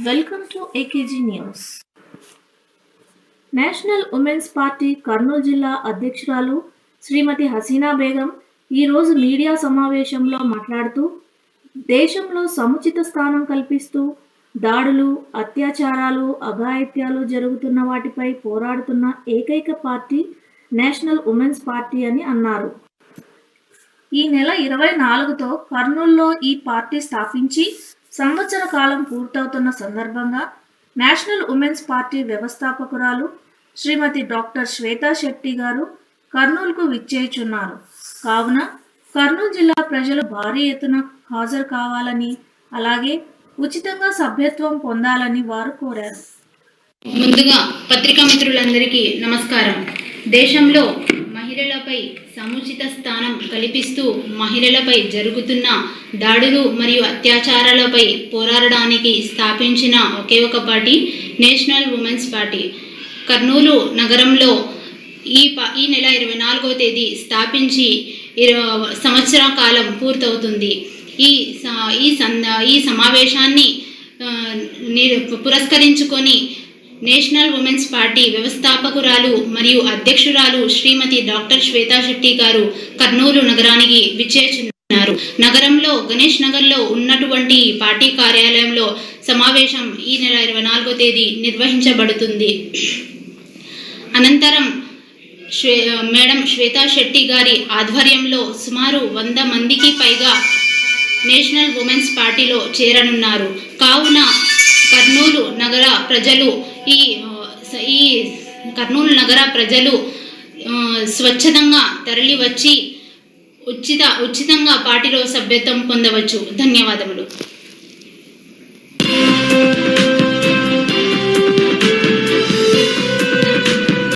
Welcome to AKG news national women's party Kurnool జిల్లా అధ్యక్షురాలు శ్రీమతి హసీనా బేగం ఈరోజు మీడియా సమావేశంలో మాట్లాడుతూ దేశంలో సముచిత స్థానం కల్పిస్తూ దాడులు అత్యాచారాలు అఘాయిత్యాలు జరుగుతున్న వాటిపై పోరాడుతున్న ఏకైక పార్టీ నేషనల్ ఉమెన్స్ పార్టీ అని అన్నారు. ఈ నెల ఇరవై నాలుగుతో కర్నూలులో ఈ పార్టీ స్థాపించి సంవత్సర కాలం పూర్తవుతున్న సందర్భంగా నేషనల్ ఉమెన్స్ పార్టీ వ్యవస్థాపకురాలు శ్రీమతి డాక్టర్ శ్వేతా శెట్టి గారు కర్నూలుకు విచ్చేయుచున్నారు. కావున కర్నూలు జిల్లా ప్రజలు భారీ ఎత్తున హాజరు కావాలని అలాగే ఉచితంగా సభ్యత్వం పొందాలని వారు కోరారు. ముందుగా పత్రికా మిత్రులందరికీ నమస్కారం. దేశంలో మహిళలపై సముచిత స్థానం కల్పిస్తూ మహిళలపై జరుగుతున్న దాడులు మరియు అత్యాచారాలపై పోరాడడానికి స్థాపించిన ఒకే ఒక party national women's party. Kurnool నగరంలో ఈ ప ఈ నెల ఇరవై నాలుగవ తేదీ స్థాపించి ఇరవై సంవత్సర కాలం పూర్తవుతుంది. ఈ స- ఈ సంద ఈ సమావేశాన్ని ని- పురస్కరించుకొని నేషనల్ ఉమెన్స్ పార్టీ వ్యవస్థాపకురాలు మరియు అధ్యక్షురాలు శ్రీమతి డాక్టర్ శ్వేతా శెట్టి గారు కర్నూలు నగరానికి విచ్చేచున్నారు నగరంలో గణేష్ నగర్లో ఉన్నటువంటి పార్టీ కార్యాలయంలో సమావేశం ఈ నెల ఇరవై నాలుగో తేదీ నిర్వహించబడుతుంది. అనంతరం శ్వే మేడం శ్వేతా శెట్టి గారి ఆధ్వర్యంలో సుమారు వంద మందికి పైగా నేషనల్ ఉమెన్స్ పార్టీలో చేరనున్నారు. కావున కర్నూలు నగర ప్రజలు ఈ ఈ కర్నూలు నగర ప్రజలు స్వచ్ఛందంగా తరలి వచ్చి ఉచిత ఉచితంగా పార్టీలో సభ్యత్వం పొందవచ్చు. ధన్యవాదములు.